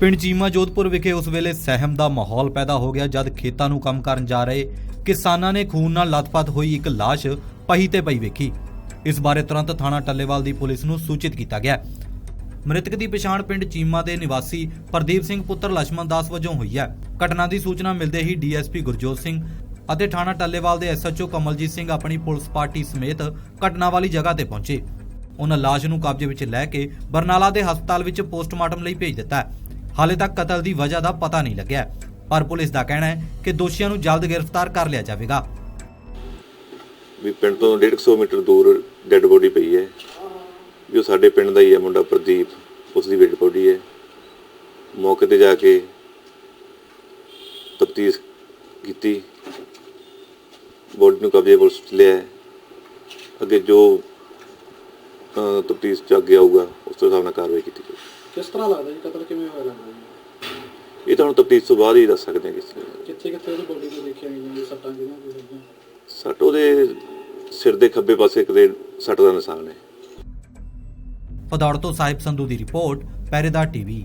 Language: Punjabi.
ਪਿੰਡ ਚੀਮਾ ਜੋਧਪੁਰ ਵਿਖੇ ਉਸ ਵੇਲੇ ਸਹਿਮ ਦਾ ਮਾਹੌਲ ਪੈਦਾ ਹੋ ਗਿਆ, ਜਦ ਖੇਤਾਂ ਨੂੰ ਕੰਮ ਕਰਨ ਜਾ ਰਹੇ ਕਿਸਾਨਾਂ ਨੇ ਖੂਨ ਨਾਲ ਲਥਪਥ ਹੋਈ ਇੱਕ ਲਾਸ਼ ਪਹੀ ਤੇ ਪਈ ਵੇਖੀ। ਇਸ ਬਾਰੇ ਤੁਰੰਤ ਥਾਣਾ ਟੱਲੇਵਾਲ ਦੀ ਪੁਲਿਸ ਨੂੰ ਸੂਚਿਤ ਕੀਤਾ ਗਿਆ। ਮ੍ਰਿਤਕ ਦੀ ਪਛਾਣ ਪਿੰਡ ਚੀਮਾ ਦੇ ਨਿਵਾਸੀ ਪ੍ਰਦੀਪ ਸਿੰਘ ਪੁੱਤਰ ਲక్ష్మణ ਦਾਸ ਵਜੋਂ ਹੋਈ ਹੈ। ਘਟਨਾ ਦੀ ਸੂਚਨਾ ਮਿਲਦੇ ਹੀ ਡੀਐਸਪੀ ਗੁਰਜੋਤ ਸਿੰਘ ਅਤੇ ਥਾਣਾ ਟੱਲੇਵਾਲ ਦੇ ਐਸਐਚਓ ਕਮਲਜੀਤ ਸਿੰਘ ਆਪਣੀ ਪੁਲਿਸ ਪਾਰਟੀ ਸਮੇਤ ਘਟਨਾ ਵਾਲੀ ਜਗ੍ਹਾ ਤੇ ਪਹੁੰਚੇ। ਉਹਨਾਂ ਲਾਸ਼ ਨੂੰ ਕਬਜ਼ੇ ਵਿੱਚ ਲੈ ਕੇ ਬਰਨਾਲਾ ਦੇ ਹਸਪਤਾਲ ਵਿੱਚ ਪੋਸਟਮਾਰਟਮ ਲਈ ਭੇਜ ਦਿੱਤਾ ਹਾਲੇ ਤੱਕ ਕਤਲ ਦੀ ਵਜ੍ਹਾ ਦਾ ਪਤਾ ਨਹੀਂ ਲੱਗਿਆ। ਪਰ ਪੁਲਿਸ ਦਾ ਕਹਿਣਾ ਹੈ ਕਿ ਦੋਸ਼ੀਆਂ ਨੂੰ ਜਲਦ ਗ੍ਰਿਫਤਾਰ ਕਰ ਲਿਆ ਜਾਵੇਗਾ। ਵੀ ਪਿੰਡ ਤੋਂ 150 ਮੀਟਰ ਦੂਰ ਡੈੱਡ ਬੋਡੀ ਪਈ ਹੈ। ਜੋ ਸਾਡੇ ਪਿੰਡ ਦਾ ਹੀ ਹੈ, ਮੁੰਡਾ ਪ੍ਰਦੀਪ, ਉਸ ਦੀ ਡੈੱਡ ਬੋਡੀ ਹੈ। ਮੌਕੇ ਤੇ ਜਾ ਕੇ ਤਫਤੀਸ਼ ਕੀਤੀ। ਬੋਡੀ ਨੂੰ ਕਬਜ਼ੇ ਪੁਲਿਸ ਲਿਆ ਅੱਗੇ ਜੋ ਤਫਤੀਸ਼ ਚ ਅੱਗੇ ਆਊਗਾ, ਉਸ ਤੋਂ ਹਿਸਾਬ ਨਾਲ ਕਾਰਵਾਈ ਕੀਤੀ ਜਾਊਗੀ ਕਿਸ ਤਰ੍ਹਾਂ ਲੱਗਦਾ ਜੀ? ਕਤਲ ਕਿਵੇਂ ਹੋਇਆ ਲੱਗਦਾ ਜੀ? ਇਹ ਤਾਂ ਹੁਣ ਤਫਤੀਸ਼ ਤੋਂ ਬਾਅਦ ਹੀ ਦੱਸ ਸਕਦੇ ਹਾਂ ਕਿਸ ਤਰ੍ਹਾਂ ਕਿੱਥੇ ਕਿੱਥੇ ਉਹਦੀ ਬੋਡੀ ਤੇ ਦੇਖਿਆ ਗਈਆਂ ਜੀ ਸੱਟਾਂ ਕਿਹਨਾਂ ਦੀ ਲੱਗੀਆਂ ਸੱਟ ਉਹਦੇ ਸਿਰ ਦੇ ਖੱਬੇ ਪਾਸੇ ਕਿਤੇ ਸੱਟ ਦਾ ਨਿਸ਼ਾਨ ਹੈ। ਪਧੌੜ ਤੋਂ ਸਾਹਿਬ ਸੰਧੂ ਦੀ ਰਿਪੋਰਟ ਪਹਿਰੇਦਾਰ ਟੀਵੀ।